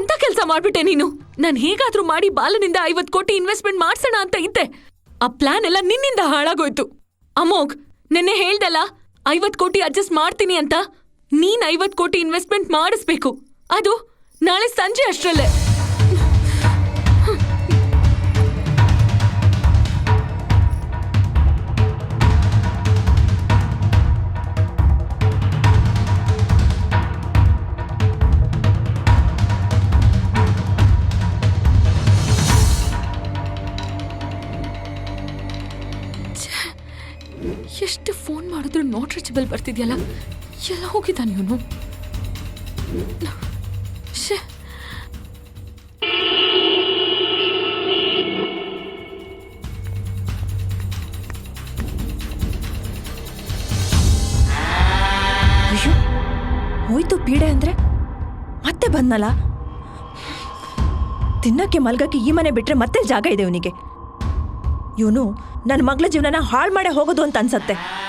ಎಂತ ಕೆಲಸ ಮಾಡ್ಬಿಟ್ಟೆ ನೀನು? ನಾನು ಹೇಗಾದ್ರೂ ಮಾಡಿ ಬಾಲನಿಂದ ಐವತ್ ಕೋಟಿ ಇನ್ವೆಸ್ಟ್ಮೆಂಟ್ ಮಾಡ್ಸೋಣ ಅಂತ ಇದ್ದೆ. ಆ ಪ್ಲಾನ್ ಎಲ್ಲ ನಿನ್ನಿಂದ ಹಾಳಾಗೋಯ್ತು. ಅಮೋಘ್, ನಿನ್ನೆ ಹೇಳ್ದಲ್ಲ ಐವತ್ ಕೋಟಿ ಅಡ್ಜಸ್ಟ್ ಮಾಡ್ತೀನಿ ಅಂತ. ನೀನ್ ಐವತ್ ಕೋಟಿ ಇನ್ವೆಸ್ಟ್ಮೆಂಟ್ ಮಾಡಿಸ್ಬೇಕು. ಅದು ನಾಳೆ ಸಂಜೆ ಅಷ್ಟ್ರಲ್ಲೇ. ನಾಟ್ ರೀಚಬಲ್ ಬರ್ತಿದ್ಯಲ್ಲ? ಎಲ್ಲ ಹೋಗಿದ್ದಾನೆ ಇವನು. ಹೋಯ್ತು ಪೀಡೆ ಅಂದ್ರೆ? ಮತ್ತೆ ಬಂದ್ನಲ್ಲ? ತಿನ್ನಕ್ಕೆ ಮಲ್ಗಕ್ಕೆ ಈ ಮನೆ ಬಿಟ್ರೆ ಮತ್ತೆ ಜಾಗ ಇದೆ ಇವನಿಗೆ. ಇವನು ನನ್ನ ಮಗಳ ಜೀವನನ ಹಾಳು ಮಾಡೇ ಹೋಗೋದು ಅಂತ ಅನ್ಸತ್ತೆ.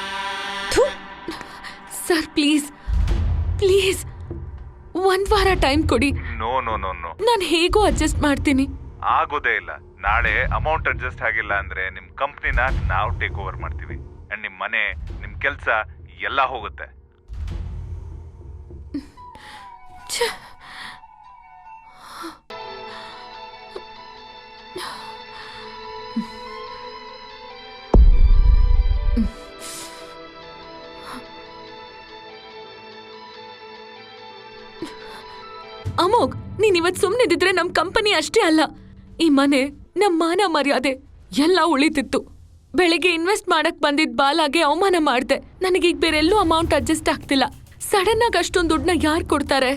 ಟೈಮ್ ಕೊಡಿ. ನೋ ನೋ ನೋ ನೋ ನಾನು ಹೇಗೂ ಅಡ್ಜಸ್ಟ್ ಮಾಡ್ತೀನಿ. ಆಗೋದೇ ಇಲ್ಲ. ನಾಳೆ ಅಮೌಂಟ್ ಅಡ್ಜಸ್ಟ್ ಆಗಿಲ್ಲ ಅಂದ್ರೆ ನಿಮ್ ಕಂಪ್ನಿನ ನಾವು ಟೇಕ್ ಓವರ್ ಮಾಡ್ತೀವಿ. ಅಂಡ್ ನಿಮ್ ಮನೆ ನಿಮ್ ಕೆಲ್ಸ ಎಲ್ಲ ಹೋಗುತ್ತೆ. ಛೆ. ಅಮೋಘ್ ನೀನ್ ಇವತ್ ಸುಮ್ನಿದ್ರೆ ನಮ್ ಕಂಪನಿ ಅಷ್ಟೇ ಅಲ್ಲ. ಈ ಮನೆ ನಮ್ ಮಾನ ಮರ್ಯಾದೆ ಎಲ್ಲ ಉಳಿತಿತ್ತು. ಬೆಳಿಗ್ಗೆ ಇನ್ವೆಸ್ಟ್ ಮಾಡಕ್ ಬಂದಿದ್ ಬಾಲಾಗೆ ಅವಮಾನ ಮಾಡ್ದೆ. ನನಗೀಗ ಬೇರೆಲ್ಲೂ ಅಮೌಂಟ್ ಅಡ್ಜಸ್ಟ್ ಆಗ್ತಿಲ್ಲ. ಸಡನ್ ಆಗಿ ಅಷ್ಟೊಂದು ದುಡ್ಡನ್ನ ಯಾರು ಕೊಡ್ತಾರೆ?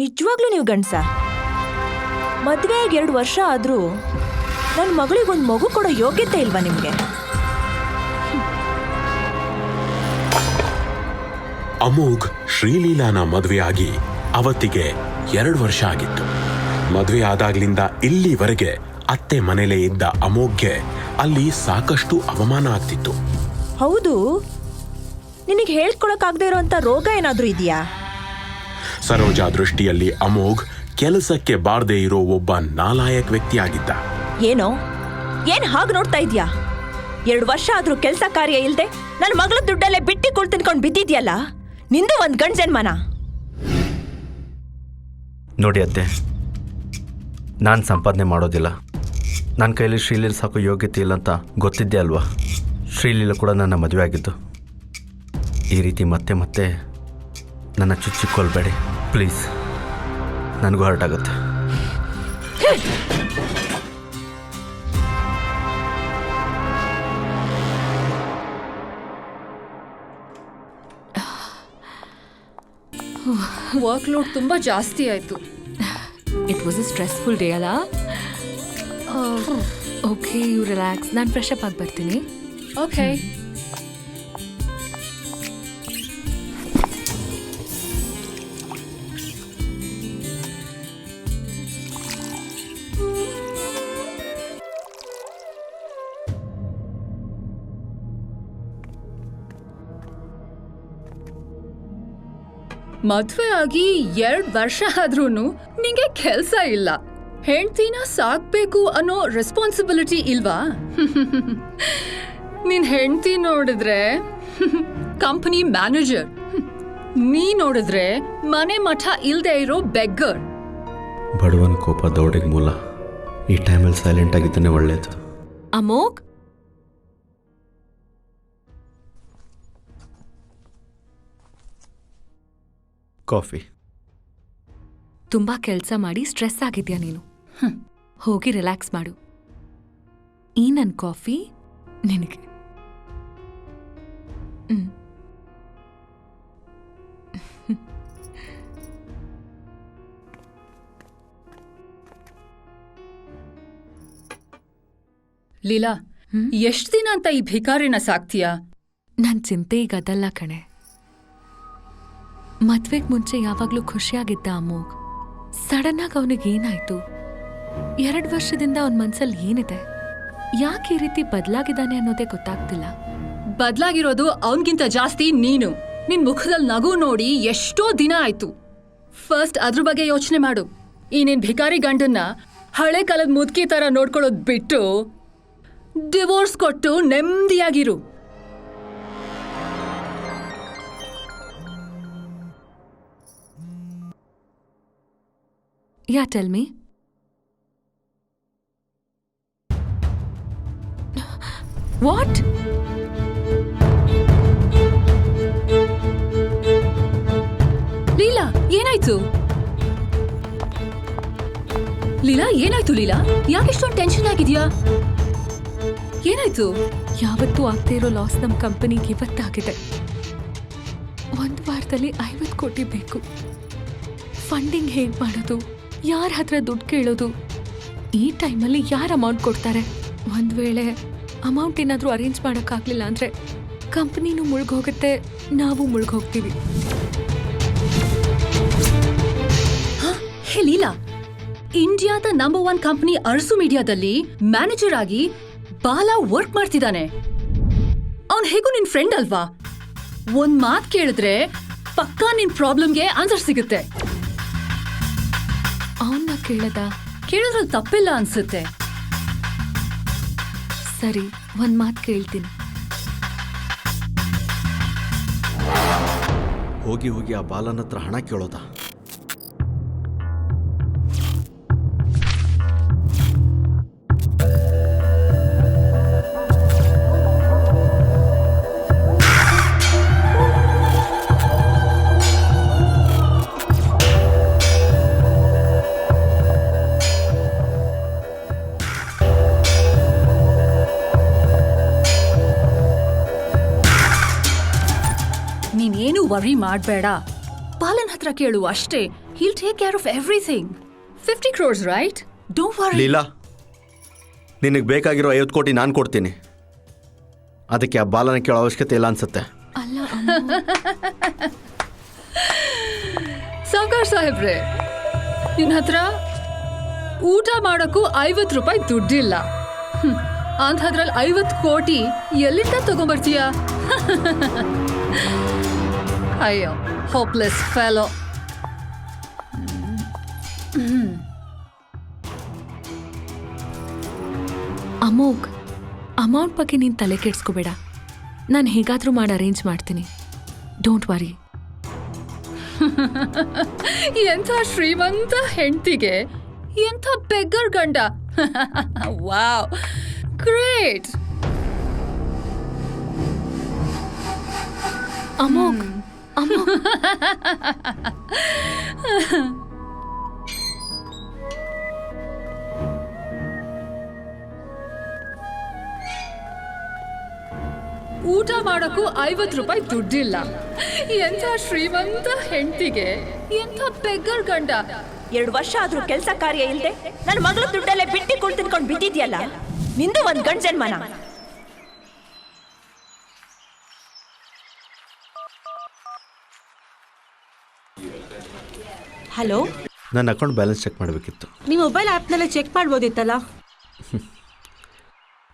ನಿಜವಾಗ್ಲೂ ನೀವು ಗಂಡ್ಸ? ಮದ್ವೆ ಎರಡು ವರ್ಷ ಆದ್ರೂ ನನ್ನ ಮಗಳಿಗೊಂದು ಮಗು ಕೊಡೋ ಯೋಗ್ಯತೆ ಇಲ್ವಾ ನಿಮ್ಗೆ? ಅಮೋಘ್ ಶ್ರೀಲೀಲಾನ ಮದುವೆಯಾಗಿ ಅವತ್ತಿಗೆ ಎರಡು ವರ್ಷ ಆಗಿತ್ತು. ಮದುವೆ ಆದಾಗ್ಲಿಂದ ಇಲ್ಲಿವರೆಗೆ ಅತ್ತೆ ಮನೇಲೇ ಇದ್ದ ಅಮೋಘ್ಗೆ ಅಲ್ಲಿ ಸಾಕಷ್ಟು ಅವಮಾನ ಆಗ್ತಿತ್ತು. ಹೌದು. ನಿನಗೆ ಹೇಳ್ಕೊಳಕ್ಕಾಗದೇ ಇರುವಂತ ರೋಗ ಏನಾದ್ರೂ ಇದೆಯಾ? ಸರೋಜಾ ದೃಷ್ಟಿಯಲ್ಲಿ ಅಮೋಘ್ ಕೆಲಸಕ್ಕೆ ಬಾರದೇ ಇರೋ ಒಬ್ಬ ನಾಲಾಯಕ್ ವ್ಯಕ್ತಿಯಾಗಿದ್ದ. ಏನೋ? ಏನ್ ಹಾಗೆ ನೋಡ್ತಾ ಇದ್ಯಾ? ಎರಡು ವರ್ಷ ಆದ್ರೂ ಕೆಲಸ ಕಾರ್ಯ ಇಲ್ದೆ ನನ್ನ ಮಗಳ ದುಡ್ಡಲ್ಲೇ ಬಿಟ್ಟಿ ಕುಳ್ ತಿನ್ಕೊಂಡು ಬಿದ್ದಿದ್ಯಲ್ಲ? ನಿಂದು ಒಂದ್ ಗಂಡ ಜನ್ಮನ? ನೋಡಿ ಅತ್ತೆ ನಾನು ಸಂಪಾದನೆ ಮಾಡೋದಿಲ್ಲ. ನನ್ನ ಕೈಯಲ್ಲಿ ಶ್ರೀಲೀಲ ಸಾಕು ಯೋಗ್ಯತೆ ಇಲ್ಲ ಅಂತ ಗೊತ್ತಿದ್ದೆ ಅಲ್ವಾ? ಶ್ರೀಲೀಲ ಕೂಡ ನನ್ನ ಮದುವೆ ಆಗಿದ್ದು. ಈ ರೀತಿ ಮತ್ತೆ ಮತ್ತೆ ನನ್ನ ಚುಚ್ಚಿಕೊಳ್ಬೇಡಿ ಪ್ಲೀಸ್ ನನಗೂ ಹರ್ಟ್ ಆಗುತ್ತೆ. ವರ್ಕ್ ಲೋಡ್ ತುಂಬಾ ಜಾಸ್ತಿ ಆಯ್ತು. It was a stressful day ಅಲ್ಲ ಓಕೆ ಯು ರಿಲ್ಯಾಕ್ಸ್ ನಾನು ಫ್ರೆಶ್ ಅಪ್ ಆಗಿ ಬರ್ತೀನಿ. ಓಕೆ ಮದ್ವೆ ಆಗಿ ಎರಡ್ ವರ್ಷ ಆದ್ರೂ ನಿಂಗೆ ಕೆಲ್ಸ ಇಲ್ಲ. ಹೆಂಡ್ತಿನ ಸಾಕ್ಬೇಕು ಅನ್ನೋ ರೆಸ್ಪಾನ್ಸಿಬಿಲಿಟಿ ಇಲ್ವಾ? ನಿನ್ ಹೆಂಡ್ತಿ ನೋಡಿದ್ರೆ ಕಂಪನಿ ಮ್ಯಾನೇಜರ್ ನೀ ನೋಡಿದ್ರೆ ಮನೆ ಮಠ ಇಲ್ದೇ ಇರೋ ಬೆಗ್ಗರ್ ಬಡವನ ಕೋಪ ದೌಡಿಗೆ ಮೂಲ. ಈ ಟೈಮಲ್ಲಿ ಸೈಲೆಂಟ್ ಆಗಿದ್ದಾನೆ ಒಳ್ಳೇದು. ಅಮೋಘ್ ಕಾಫಿ. ತುಂಬಾ ಕೆಲಸ ಮಾಡಿ ಸ್ಟ್ರೆಸ್ ಆಗಿದ್ಯಾ ನೀನು? ಹೋಗಿ ರಿಲ್ಯಾಕ್ಸ್ ಮಾಡು. ಈ ನನ್ನ ಕಾಫಿ ನಿನಗೆ. ಹ್ಮ್. ಲೀಲಾ ಎಷ್ಟ್ ದಿನ ಅಂತ ಈ ಭಿಕಾರಿನ ಸಾಕ್ತೀಯಾ? ನನ್ ಚಿಂತೆ ಈಗ ಅದಲ್ಲ ಕಣೆ. ಮದ್ವೆಗ್ ಮುಂಚೆ ಯಾವಾಗ್ಲೂ ಖುಷಿಯಾಗಿದ್ದ ಅಮೋಘ್ ಸಡನ್ ಆಗಿ ಅವನಿಗೆ ಏನಾಯ್ತು? ಎರಡ್ ವರ್ಷದಿಂದ ಅವನ ಮನ್ಸಲ್ಲಿ ಏನಿದೆ? ಯಾಕೆ ಈ ರೀತಿ ಬದಲಾಗಿದ್ದಾನೆ ಅನ್ನೋದೇ ಗೊತ್ತಾಗ್ತಿಲ್ಲ. ಬದ್ಲಾಗಿರೋದು ಅವನ್ಗಿಂತ ಜಾಸ್ತಿ ನೀನು. ನಿನ್ ಮುಖದಲ್ಲಿ ನಗು ನೋಡಿ ಎಷ್ಟೋ ದಿನ ಆಯ್ತು. ಫಸ್ಟ್ ಅದ್ರ ಬಗ್ಗೆ ಯೋಚನೆ ಮಾಡು. ಈ ನಿನ್ ಭಿಕಾರಿ ಗಂಡನ್ನ ಹಳೆ ಕಾಲದ ಮುದುಕಿ ತರ ನೋಡ್ಕೊಳ್ಳೋದ್ ಬಿಟ್ಟು ಡಿವೋರ್ಸ್ ಕೊಟ್ಟು ನೆಮ್ಮದಿಯಾಗಿರು yeah tell me. What Leela ಏನಾಯ್ತು? ಲೀಲಾ ಏನಾಯ್ತು ಲೀಲಾ? ಯಾಕೆಷ್ಟೊಂದು ಟೆನ್ಷನ್ ಆಗಿದ್ಯಾ? ಏನಾಯ್ತು? ಯಾವತ್ತೂ ಆಗ್ತಾ ಇರೋ ಲಾಸ್ ನಮ್ಮ ಕಂಪನಿಗೆ ಇವತ್ತಾಗಿದೆ. ಒಂದು ವಾರದಲ್ಲಿ ಐವತ್ತು ಕೋಟಿ ಬೇಕು. ಫಂಡಿಂಗ್ ಹೇಗೆ ಮಾಡೋದು? ಯಾರ ಹತ್ರ ದುಡ್ಡು ಕೇಳೋದು? ಈ ಟೈಮಲ್ಲಿ ಯಾರು ಅಮೌಂಟ್ ಕೊಡ್ತಾರೆ? ಒಂದು ವೇಳೆ ಅಮೌಂಟ್ ಏನಾದರೂ ಅರೇಂಜ್ ಮಾಡೋಕ್ಕಾಗಲಿಲ್ಲ ಅಂದರೆ ಕಂಪ್ನಿನೂ ಮುಳುಗೋಗುತ್ತೆ ನಾವು ಮುಳುಗೋಗ್ತೀವಿ ಲೀಲಾ! ಇಂಡಿಯಾದ ನಂಬರ್ ಒನ್ ಕಂಪನಿ ಅರಸು ಮೀಡಿಯಾದಲ್ಲಿ ಮ್ಯಾನೇಜರ್ ಆಗಿ ಬಾಲ ವರ್ಕ್ ಮಾಡ್ತಿದ್ದಾನೆ. ಅವನ್ ಹೇಗೂ ನಿನ್ ಫ್ರೆಂಡ್ ಅಲ್ವಾ? ಒಂದ್ ಮಾತ್ ಕೇಳಿದ್ರೆ ಪಕ್ಕಾ ನಿನ್ ಪ್ರಾಬ್ಲಮ್ಗೆ ಆನ್ಸರ್ ಸಿಗುತ್ತೆ. ಕೇಳದ? ಕೇಳೋದ್ರಲ್ಲಿ ತಪ್ಪಿಲ್ಲ ಅನ್ಸುತ್ತೆ. ಸರಿ, ಒಂದ್ ಮಾತು ಕೇಳ್ತೀನಿ. ಹೋಗಿ ಹೋಗಿ ಆ ಬಾಲನ ಹತ್ರ ಹಣ ಕೇಳೋದಾ? ವರಿ ಮಾಡಬೇಡ. ಪಾಲನ್ ಹತ್ರ ಕೇಳು ಅಷ್ಟೇ. He'll take care of everything fifty crores right don't worry Leela ನಿನಗೆ ಬೇಕಾಗಿರೋ ಐವತ್ತು ಕೋಟಿ ನಾನು ಕೊಡ್ತೀನಿ. ಅದಕ್ಕೆ ಆ ಬಾಲನ ಕೇಳೋ ಅವಶ್ಯಕತೆ ಇಲ್ಲ ಅನ್ಸುತ್ತೆ. ಅಲ್ಲ ಅಮ್ಮ. ಸಾವ್ಕಾರ್ ಸಾಹೇಬ್ರೆ ನಿನ್ನ ಹತ್ರ ಊಟ ಮಾಡೋಕ್ಕೂ ಐವತ್ತು ರೂಪಾಯಿ ದುಡ್ಡಿಲ್ಲ. ಹ್ಮ್. ಅಂಥದ್ರಲ್ಲಿ ಐವತ್ತು ಕೋಟಿ ಎಲ್ಲಿಂದ ತಗೊಂಬರ್ತೀಯ? ಅಯ್ಯೋ ಹೋಪ್ಲೆಸ್ ಫೆಲೋ ಅಮೋಘ್ ಅಮೌಂಟ್ ಬಗ್ಗೆ ನೀನು ತಲೆ ಕೆಡ್ಸ್ಕೋಬೇಡ. ನಾನು ಹೇಗಾದರೂ ಮಾಡಿ ಅರೇಂಜ್ ಮಾಡ್ತೀನಿ. ಡೋಂಟ್ ವರಿ ಎಂಥ ಶ್ರೀಮಂತ ಹೆಂಡತಿಗೆ? ಎಂಥ ಬೆಗ್ಗರ್ ಗಂಡ? ವಾವ್ ಗ್ರೇಟ್ ಅಮೋಘ್ ಊಟ ಮಾಡೋಕ್ಕೂ ಐವತ್ತು ರೂಪಾಯಿ ದುಡ್ಡಿಲ್ಲ. ಎಂಥ ಶ್ರೀಮಂತ ಹೆಂಡತಿಗೆ. ಎಂಥ ಬೆಗ್ಗರ್ ಗಂಡ. ಎರಡು ವರ್ಷ ಆದ್ರೂ ಕೆಲಸ ಕಾರ್ಯ ಇಲ್ಲದೆ ನನ್ನ ಮಗಳ ದುಡ್ಡಲ್ಲೇ ಬಿಟ್ಟಿ ಕುಳ್ ತಿನ್ಕೊಂಡು ಬಿದ್ದಿದ್ಯಲ್ಲ? ನಿಂದು ಒಂದ್ ಗಂಡ ಜನ್ಮನ. ಹಲೋ? ನನ್ನ ಅಕೌಂಟ್ ಬ್ಯಾಲೆನ್ಸ್ ಚೆಕ್ ಮಾಡಬೇಕಿತ್ತು. ನಿಮ್ಮ ಮೊಬೈಲ್ ಆ್ಯಪ್ನಲ್ಲೇ ಚೆಕ್ ಮಾಡ್ಬೋದಿತ್ತಲ್ಲ?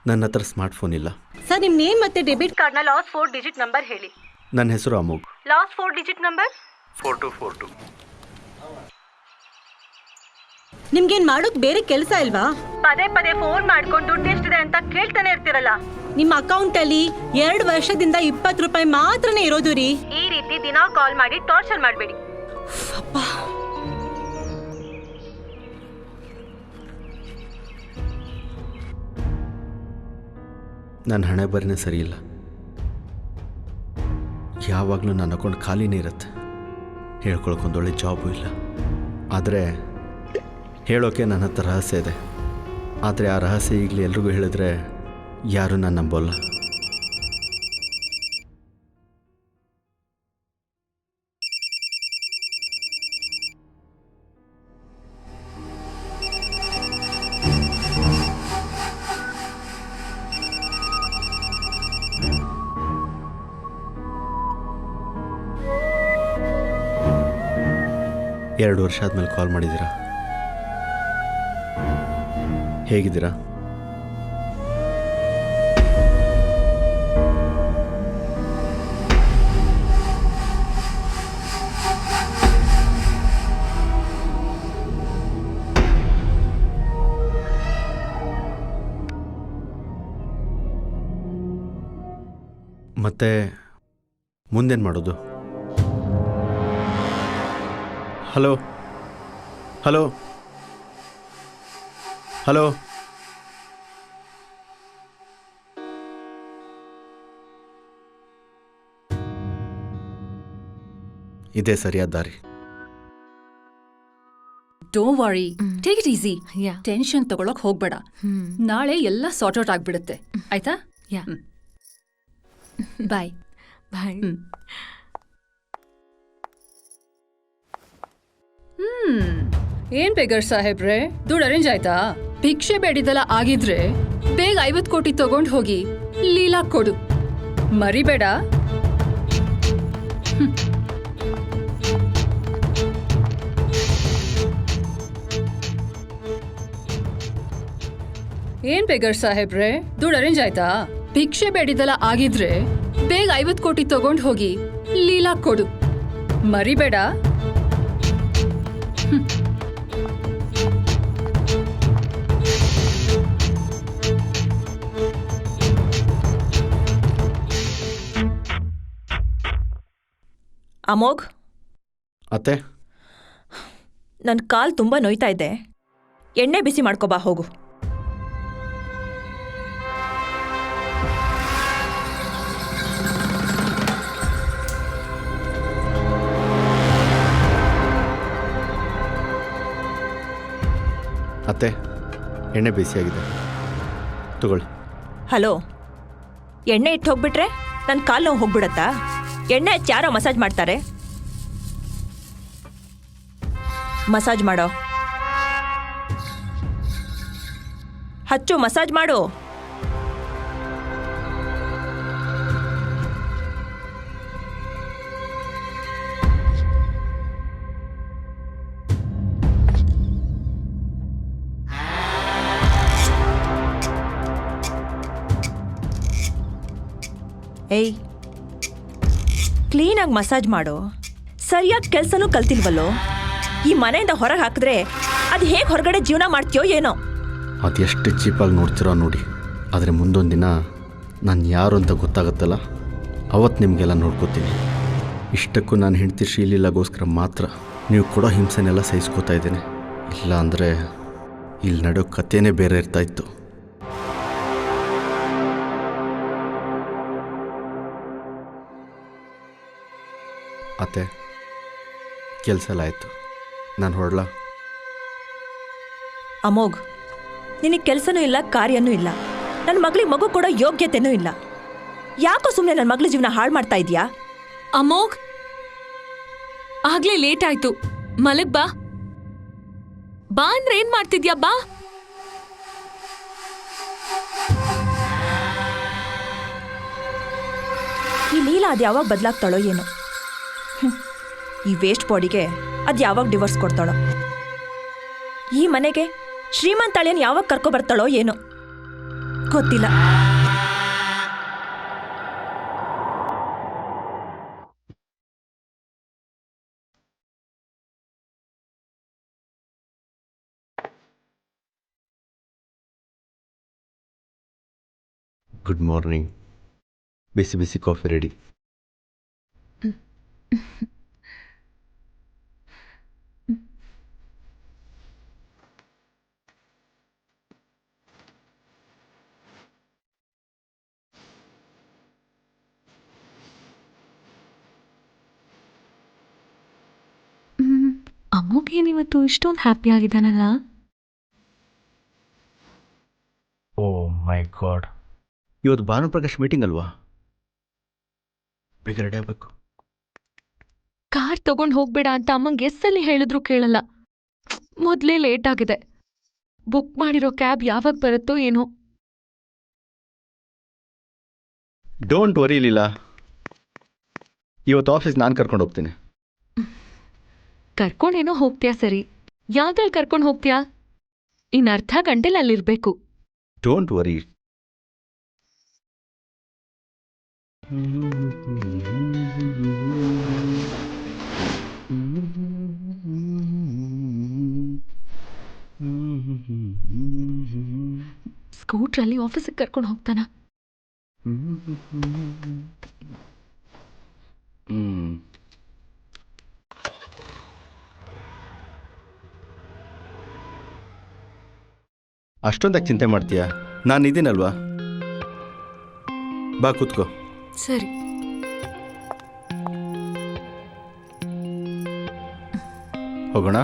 ನನ್ನ ಹತ್ರ ಸ್ಮಾರ್ಟ್ಫೋನ್ ಇಲ್ಲ. ಸರ್ ನಿಮ್ಮ ನೇಮ್ ಮತ್ತೆ ಡೆಬಿಟ್ ಕಾರ್ಡ್ನ ಲಾಸ್ಟ್ ಫೋರ್ ಡಿಜಿಟ್ ನಂಬರ್ ಹೇಳಿ. ನನ್ನ ಹೆಸರು Amogh. Last four digit number four two four two ನಿಮ್ಗೇನ್ ಮಾಡೋಕ್ ಬೇರೆ ಕೆಲಸ ಇಲ್ವಾ? ಪದೇ ಪದೇ ಫೋನ್ ಮಾಡ್ಕೊಂಡು ದುಡ್ಡು ಎಷ್ಟಿದೆ ಅಂತ ಕೇಳ್ತಾನೆ ಇರ್ತೀರಲ್ಲ. ನಿಮ್ಮ ಅಕೌಂಟ್ ಅಲ್ಲಿ ಎರಡು ವರ್ಷದಿಂದ ಇಪ್ಪತ್ತು ರೂಪಾಯಿ ಮಾತ್ರನೇ ಇರೋದು ರೀ. ಈ ರೀತಿ ದಿನ ಕಾಲ್ ಮಾಡಿ ಟಾರ್ಚರ್ ಮಾಡಬೇಡಿ. ನನ್ನ ಹಣೆ ಬರನೇ ಸರಿಯಿಲ್ಲ. ಯಾವಾಗಲೂ ನನ್ನ ಅಕೌಂಟ್ ಖಾಲಿನೇ ಇರುತ್ತೆ. ಹೇಳ್ಕೊಳಕ್ಕೊಂದೊಳ್ಳೆ ಜಾಬು ಇಲ್ಲ. ಆದರೆ ಹೇಳೋಕೆ ನನ್ನ ಹತ್ರ ರಹಸ್ಯ ಇದೆ. ಆದರೆ ಆ ರಹಸ್ಯ ಈಗಲೇ ಎಲ್ರಿಗೂ ಹೇಳಿದ್ರೆ ಯಾರೂ ನಾನು ನಂಬೋಲ್ಲ. ಎರಡು ವರ್ಷ ಆದಮೇಲೆ ಕಾಲ್ ಮಾಡಿದ್ದೀರಾ? ಹೇಗಿದ್ದೀರಾ? ಮತ್ತೆ ಮುಂದೇನು ಮಾಡೋದು? ಹಲೋ. ಹಲೋ. ಹಲೋ. ಇದೇ ಸರಿಯಾದ ದಾರಿ. Don't worry take it easy yeah tension ತಗೊಳಕ್ ಹೋಗ್ಬೇಡ. ನಾಳೆ ಎಲ್ಲ ಸಾರ್ಟ್ ಔಟ್ ಆಗ್ಬಿಡುತ್ತೆ. ಆಯ್ತಾ? ಯಾ ಬಾಯ್ ಬಾಯ್ ಹ್ಮ್. ಏನ್ ಬೇಗರ್ ಸಾಹೇಬ್ರೆ? ದುಡ್ಡು ಅರೇಂಜ್ ಆಯ್ತಾ? ಭಿಕ್ಷೆ ಬೇಡಿದೆಲ್ಲ ಆಗಿದ್ರೆ ಬೇಗ ಐವತ್ ಕೋಟಿ ತಗೊಂಡ್ ಹೋಗಿ ಲೀಲಾ ಕೊಡು. ಮರಿಬೇಡ. ಏನ್ ಬೇಗರ್ ಸಾಹೇಬ್ರೆ? ದುಡ್ಡು ಅರೇಂಜ್ ಆಯ್ತಾ? ಭಿಕ್ಷೆ ಬೇಡಿದೆಲ್ಲ ಆಗಿದ್ರೆ ಬೇಗ ಐವತ್ ಕೋಟಿ ತಗೊಂಡ್ ಹೋಗಿ ಲೀಲಾ ಕೊಡು. ಮರಿಬೇಡ. ಅಮೋಘ್? ಅತ್ತೆ? ನನ್ನ ಕಾಲು ತುಂಬ ನೋಯ್ತಾ ಇದೆ. ಎಣ್ಣೆ ಬಿಸಿ ಮಾಡ್ಕೊಬಾ ಹೋಗು. ಅತ್ತೆ ಎಣ್ಣೆ ಬಿಸಿಯಾಗಿದೆ. ತಗೊಳ್ಳಿ. ಹಲೋ ಎಣ್ಣೆ ಇಟ್ಟು ಹೋಗ್ಬಿಟ್ರೆ ನನ್ನ ಕಾಲು ನೋವು ಹೋಗ್ಬಿಡತ್ತಾ? ಎಣ್ಣೆ ಹಚ್ಚಿ ಯಾರೋ ಮಸಾಜ್ ಮಾಡ್ತಾರೆ. ಮಸಾಜ್ ಮಾಡೋ. ಹಚ್ಚು ಮಸಾಜ್ ಮಾಡು. ಏಯ್ ಕ್ಲೀನಾಗಿ ಮಸಾಜ್ ಮಾಡು. ಸರಿಯಾಗಿ ಕೆಲಸನೂ ಕಲ್ತಿಲ್ವಲ್ಲೋ? ಈ ಮನೆಯಿಂದ ಹೊರಗೆ ಹಾಕಿದ್ರೆ ಅದು ಹೇಗೆ ಹೊರಗಡೆ ಜೀವನ ಮಾಡ್ತೀಯೋ ಏನೋ? ಅದೆಷ್ಟು ಚೀಪಾಗಿ ನೋಡ್ತಿರೋ ನೋಡಿ. ಆದರೆ ಮುಂದೊಂದು ದಿನ ನಾನು ಯಾರು ಅಂತ ಗೊತ್ತಾಗುತ್ತಲ್ಲ? ಅವತ್ತು ನಿಮಗೆಲ್ಲ ನೋಡ್ಕೋತೀನಿ. ಇಷ್ಟಕ್ಕೂ ನಾನು ಹೆಂಡ್ತಿ ಶ್ರೀಲೀಲಾಗೋಸ್ಕರ ಮಾತ್ರ ನೀವು ಕೊಡೋ ಹಿಂಸೆನೆಲ್ಲ ಸಹಿಸ್ಕೋತಾ ಇದ್ದೀನಿ. ಇಲ್ಲ ಅಂದರೆ ಇಲ್ಲಿ ನಡೋ ಕಥೆನೇ ಬೇರೆ ಇರ್ತಾ ಅತ್ತೆ ಕೆಲಸ ಎಲ್ಲ ಆಯಿತು. ನಾನು ಹೊರಡ್ಲಾ? ಅಮೋಘ್ ನಿನಗೆ ಕೆಲಸನೂ ಇಲ್ಲ ಕಾರ್ಯನೂ ಇಲ್ಲ. ನನ್ನ ಮಗಳಿಗೆ ಮಗು ಕೊಡೋ ಯೋಗ್ಯತೆನೂ ಇಲ್ಲ. ಯಾಕೋ ಸುಮ್ಮನೆ ನನ್ನ ಮಗಳ ಜೀವನ ಹಾಳು ಮಾಡ್ತಾ ಇದೀಯಾ? ಅಮೋಘ್! ಆಗ್ಲೇ ಲೇಟ್ ಆಯ್ತು. ಮಲಗ್ ಬಾ. ಬಾ ಅಂದ್ರೆ ಏನ್ ಮಾಡ್ತಿದ್ಯಾ? ಬಾ. ಈ ಲೀಲಾ ಅದು ಯಾವಾಗ ಬದಲಾಗ್ತಾಳೋ ಏನೋ. ಈ ವೇಸ್ಟ್ ಬಾಡಿಗೆ ಅದ್ ಯಾವಾಗ ಡಿವೋರ್ಸ್ ಕೊಡ್ತಾಳೋ? ಈ ಮನೆಗೆ ಶ್ರೀಮಂತ ಶ್ರೀಮಂತಾಳಿಯನ್ ಯಾವಾಗ ಕರ್ಕೊ ಬರ್ತಾಳೋ ಏನೋ? ಗೊತ್ತಿಲ್ಲ. ಗುಡ್ ಮಾರ್ನಿಂಗ್ ಬಿಸಿ ಬಿಸಿ ಕಾಫಿ ರೆಡಿ ಇವತ್ತು ಇಷ್ಟೊಂದು ಹ್ಯಾಪಿ ಆಗಿದ್ದಾನಲ್ಲ ಓ ಮೈ ಗಾಡ್ ಇವತ್ತು ಭಾನುಪ್ರಕಾಶ್ ಮೀಟಿಂಗ್ ಅಲ್ವಾ? ಬೇಗ ರೆಡಿ ಆಗಬೇಕು. ಕಾರ್ ತಗೊಂಡು ಹೋಗ್ಬೇಡ ಅಂತ ಅಮ್ಮಂಗೆ ಎಸ್ಸಲ್ಲಿ ಹೇಳಿದ್ರು ಕೇಳಲ್ಲ. ಮೊದಲೇ ಲೇಟ್ ಆಗಿದೆ. ಬುಕ್ ಮಾಡಿರೋ ಕ್ಯಾಬ್ ಯಾವಾಗ ಬರುತ್ತೋ ಏನೋ. Don't worry Leela. ಇವತ್ತು ಆಫೀಸ್ ನಾನು ಕರ್ಕೊಂಡು ಹೋಗ್ತೀನಿ. ಕರ್ಕೊಂಡೇನೋ ಹೋಗ್ತೀಯಾ ಸರಿ? ಯಾವ್ದ್ರಲ್ಲಿ ಕರ್ಕೊಂಡು ಹೋಗ್ತೀಯಾ? ಇನ್ ಅರ್ಧ ಗಂಟೆಲಿ ಅಲ್ಲಿರ್ಬೇಕು ಡೋಂಟ್ ವರಿ ಸ್ಕೂಟ್ರಲ್ಲಿ ಆಫೀಸಿಗೆ ಕರ್ಕೊಂಡು ಹೋಗ್ತಾನ? ಅಷ್ಟೊಂದಾಗಿ ಚಿಂತೆ ಮಾಡ್ತೀಯಾ? ನಾನು ಇದ್ದೀನಲ್ವಾ? ಬಾ ಕೂತ್ಕೋ. ಸರಿ. ಹೋಗೋಣ?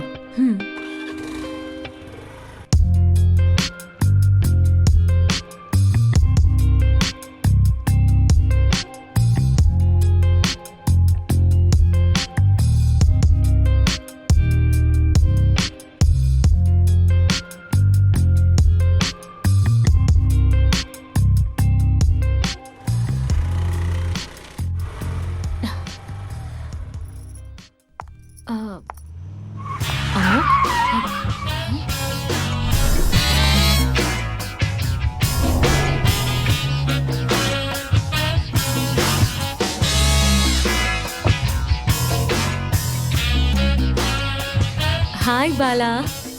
Bala.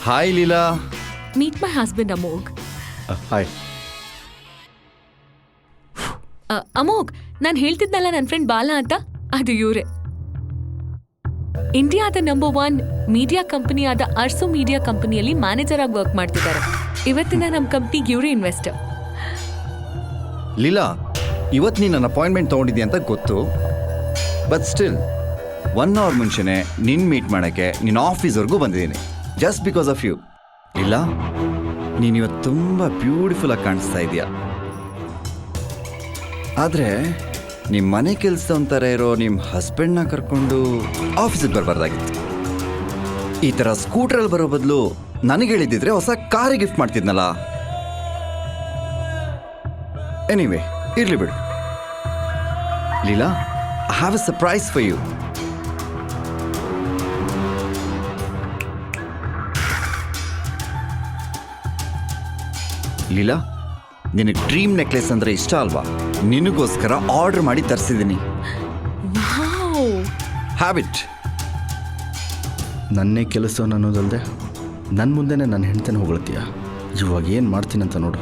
Hi Leela meet my husband Amogh hi Amogh ನಾನು ಹೇಳ್ತಿದ್ನಲ್ಲ ನನ್ನ ಫ್ರೆಂಡ್ ಬಾಲಾ ಅಂತ? ಅದು ಇವ್ರೆ. ಇಂಡಿಯಾದ ನಂಬರ್ ಒನ್ ಮೀಡಿಯಾ ಕಂಪನಿ ಆದ ಅರ್ಸು ಮೀಡಿಯಾ ಕಂಪನಿಯಲ್ಲಿ ಮ್ಯಾನೇಜರ್ ಆಗಿ ವರ್ಕ್ ಮಾಡ್ತಿದ್ದಾರೆ. ಇವತ್ತಿನ ನಮ್ಮ ಕಂಪ್ನಿಗೆ ಇವರೇ ಇನ್ವೆಸ್ಟರ್ ಲೀಲಾ ಇವತ್ತು ನೀನು ನನ್ನ ಅಪಾಯಿಂಟ್ಮೆಂಟ್ ತೊಗೊಂಡಿದ್ದೆ ಅಂತ ಗೊತ್ತು. ಬಟ್ ಸ್ಟಿಲ್ ಒನ್ ಅವರ್ ಮುಂಚೆನೆ ನಿನ್ನ ಮೀಟ್ ಮಾಡೋಕ್ಕೆ ನಿನ್ನ ಆಫೀಸ್ವರೆಗೂ ಬಂದಿದ್ದೀನಿ. ಜಸ್ಟ್ ಬಿಕಾಸ್ ಆಫ್ ಯು ಇಲ್ಲ, ನೀನು ಇವತ್ತು ತುಂಬ ಬ್ಯೂಟಿಫುಲ್ ಆಗಿ ಕಾಣಿಸ್ತಾ ಇದೆಯಾ ಆದರೆ ನಿಮ್ಮ ಮನೆ ಕೆಲಸ ಇರೋ ನಿಮ್ಮ ಹಸ್ಬೆಂಡ್ನ ಕರ್ಕೊಂಡು ಆಫೀಸಿಗೆ ಬರಬಾರ್ದಾಗಿತ್ತು. ಈ ಥರ ಸ್ಕೂಟ್ರಲ್ಲಿ ಬರೋ ಬದಲು ನನಗೆ ಹೇಳಿದ್ದಿದ್ರೆ ಹೊಸ ಕಾರ್ ಗಿಫ್ಟ್ ಮಾಡ್ತಿದ್ನಲ್ಲ. ಎನಿವೆ ಇರಲಿ ಬಿಡು. Leela I have a surprise for you Leela ನಿನಗೆ ಡ್ರೀಮ್ ನೆಕ್ಲೆಸ್ ಅಂದ್ರೆ ಇಷ್ಟ ಅಲ್ವಾ? ನಿನಗೋಸ್ಕರ ಆರ್ಡರ್ ಮಾಡಿ ತರಿಸಿದ್ದೀನಿ ಹ್ಯಾಬಿಟ್ ಇಟ್ ನನ್ನೇ ಕೆಲಸ ಅನ್ನೋದಲ್ಲದೆ ನನ್ನ ಮುಂದೆನೇ ನನ್ನ ಹೆಂಡ್ತೇನೆ ಹೊಗಳ್ತೀಯ? ಇವಾಗ ಏನು ಮಾಡ್ತೀನಂತ ನೋಡು.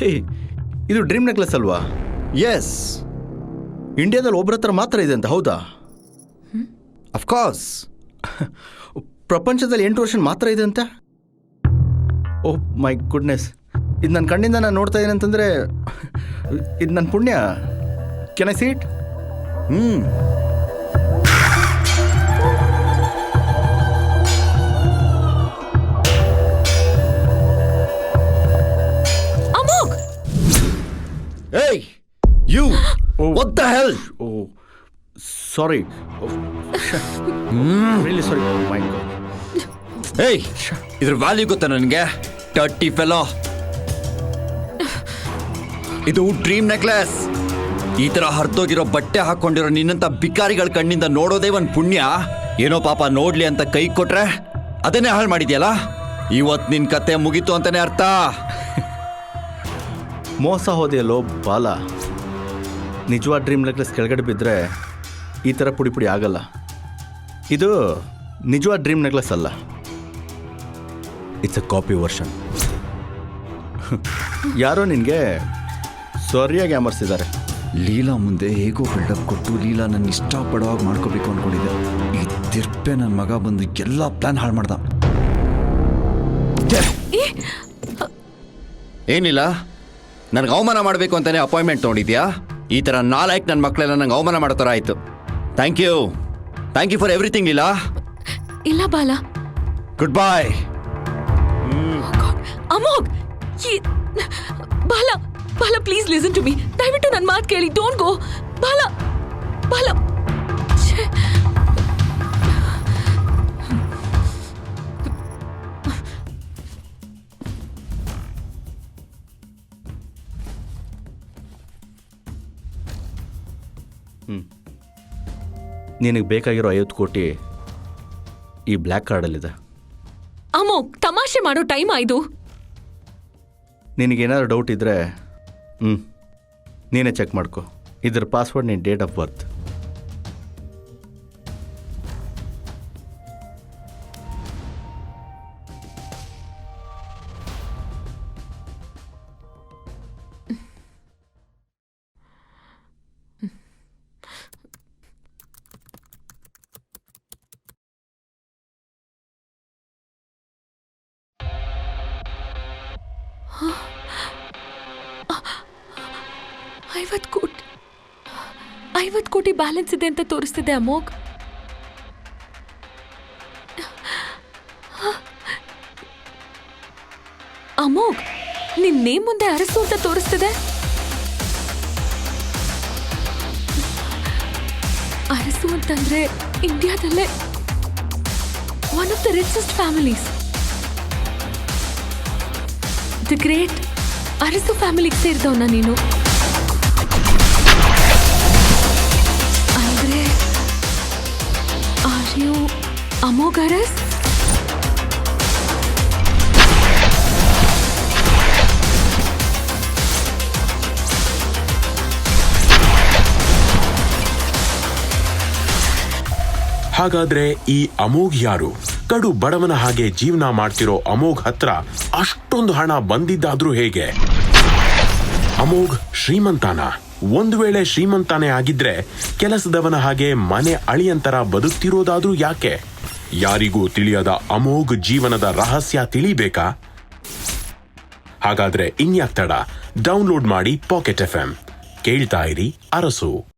ಹೇ ಇದು ಡ್ರೀಮ್ ನೆಕ್ಲೆಸ್ ಅಲ್ವಾ? ಎಸ್ ಇಂಡಿಯಾದಲ್ಲಿ ಒಬ್ಬರ ಹತ್ರ ಮಾತ್ರ ಇದೆ ಅಂತ ಹೌದಾ? ಅಫ್ಕೋರ್ಸ್ ಪ್ರಪಂಚದಲ್ಲಿ ಎಂಟು ವರ್ಷ ಮಾತ್ರ ಇದೆ ಅಂತ? ಓಹ್ ಮೈ ಗುಡ್ನೆಸ್ ಇದು ನನ್ನ ಕಣ್ಣಿಂದ ನಾನು ನೋಡ್ತಾ ಇದ್ದೀನಿ ಅಂತಂದರೆ ಇದು ನನ್ನ ಪುಣ್ಯ. ಕೆನ್ ಐ ಸೀಟ್ ಹ್ಞೂ ಏಯ್ you what the hell oh sorry really sorry my god ಏಯ್ ಇದ್ರ ವ್ಯಾಲ್ಯೂ ಗೊತ್ತಾ ನನಗೆ? ಟರ್ಟಿ ಫೆಲೋ ಇದು ಡ್ರೀಮ್ ನೆಕ್ಲೆಸ್ ಈ ತರ ಹರಿದೋಗಿರೋ ಬಟ್ಟೆ ಹಾಕೊಂಡಿರೋ ನಿನ್ನಂತ ಬಿಕಾರಿಗಳ ಕಣ್ಣಿಂದ ನೋಡೋದೇ ಒಂದು ಪುಣ್ಯ. ಏನೋ ಪಾಪ ನೋಡ್ಲಿ ಅಂತ ಕೈ ಕೊಟ್ರೆ ಅದನ್ನೇ ಹಾಳು ಮಾಡಿದ್ಯಲ್ಲ? ಇವತ್ ನಿನ್ ಕತೆ ಮುಗೀತು ಅಂತಾನೆ ಅರ್ಥ. ಮೋಸ ಹೋದೆಯಲ್ಲೋ ಬಾಲ. ನಿಜವಾದ ಡ್ರೀಮ್ ನೆಕ್ಲೆಸ್ ಕೆಳಗಡೆ ಬಿದ್ದರೆ ಈ ಥರ ಪುಡಿ ಪುಡಿ ಆಗಲ್ಲ. ಇದು ನಿಜವಾದ ಡ್ರೀಮ್ ನೆಕ್ಲೆಸ್ ಅಲ್ಲ. ಇಟ್ಸ್ ಅ ಕಾಪಿ ವರ್ಷನ್ ಯಾರೋ ನಿನಗೆ ಸರಿಯಾಗಿ ಅಮರ್ಸಿದ್ದಾರೆ. ಲೀಲಾ ಮುಂದೆ ಹೇಗೋ ಬಿಲ್ಡಪ್ ಕೊಟ್ಟು ಲೀಲಾ ನನ್ನ ಇಷ್ಟಪಡೋವಾಗಿ ಮಾಡ್ಕೋಬೇಕು ಅಂದ್ಕೊಂಡಿದ್ದೆ ಈ ತಿರ್ಪೆ ನನ್ನ ಮಗ ಬಂದು ಎಲ್ಲ ಪ್ಲಾನ್ ಹಾಳು ಮಾಡ್ದ! ಏನಿಲ್ಲ? ನನಗೆ ಅವಮಾನ ಮಾಡಬೇಕು ಅಂತಲೇ ಅಪಾಯಿಂಟ್ಮೆಂಟ್ ತೊಗೊಂಡಿದ್ಯಾ? ಈ ಥರ ನಾಲ್ಕು ನನ್ನ ಮಕ್ಕಳೆಲ್ಲ ನಂಗೆ ಅವಮಾನ ಮಾಡೋ ಥರ ಆಯಿತು. Thank you. Thank you for everything Leela. ಇಲ್ಲ ಬಾಲಾ. ಗುಡ್ ಬಾಯ್ ಅಮೋಘ್ ಈ- ಬಾಲ ಬಾಲ ಪ್ಲೀಸ್ ಲಿಸನ್ ಟು ಮೀ ದಯವಿಟ್ಟು ನನ್ನ ಮಾತು ಕೇಳಿ. ಡೋಂಟ್ ಗೋ ಬಾಲ ಬಾಲ. ನಿನಗೆ ಬೇಕಾಗಿರೋ ಐವತ್ತು ಕೋಟಿ ಈ ಬ್ಲ್ಯಾಕ್ ಕಾರ್ಡಲ್ಲಿದೆ. ಅಮೋಘ್ ತಮಾಷೆ ಮಾಡೋ ಟೈಮ್ ಆಯ್ತು ನಿನಗೇನಾದ್ರು ಡೌಟ್ ಇದ್ದರೆ ಹ್ಞೂ ನೀನೇ ಚೆಕ್ ಮಾಡ್ಕೊ. ಇದ್ರ ಪಾಸ್ವರ್ಡ್ ನಿನ್ನ ಡೇಟ್ ಆಫ್ ಬರ್ತ್ ಐವತ್ ಕೋಟಿ. ಐವತ್ ಕೋಟಿ ಬ್ಯಾಲೆನ್ಸ್ ಇದೆ ಅಂತ ತೋರಿಸ್ತಿದೆ ಅಮೋಘ್. ಅಮೋಘ್, ನಿನ್ ನೇಮ್ ಮುಂದೆ ಅರಸು ಅಂತ ತೋರಿಸ್ತಿದೆ? ಅರಸು ಅಂತಂದ್ರೆ ಇಂಡಿಯಾದಲ್ಲೇ one of the richest families the great Arasu ಫ್ಯಾಮಿಲಿಗೆ ಸೇರಿದವನ ನೀನು? ಅಮೋಘ್ ಅರಸ್ ಹಾಗಾದ್ರೆ ಈ ಅಮೋಘ್ ಯಾರು? ಕಡು ಬಡವನ ಹಾಗೆ ಜೀವನ ಮಾಡ್ತಿರೋ ಅಮೋಘ್ ಹತ್ರ ಅಷ್ಟೊಂದು ಹಣ ಬಂದಿದ್ದಾದ್ರೂ ಹೇಗೆ? ಅಮೋಘ್ ಶ್ರೀಮಂತಾನ? ಒಂದು ವೇಳೆ ಶ್ರೀಮಂತಾನೆ ಆಗಿದ್ರೆ ಕೆಲಸದವನ ಹಾಗೆ ಮನೆ ಅಳಿಯಂತರ ಬದುಕ್ತಿರೋದಾದ್ರೂ ಯಾಕೆ? ಯಾರಿಗೂ ತಿಳಿಯದ ಅಮೋಘ ಜೀವನದ ರಹಸ್ಯ ತಿಳಿಬೇಕಾ? ಹಾಗಾದ್ರೆ ಇನ್ಯಾಕ್ ತಡ? ಡೌನ್ಲೋಡ್ ಮಾಡಿ ಪಾಕೆಟ್ ಎಫ್ ಎಂ ಕೇಳ್ತಾ ಇರಿ ಅರಸು.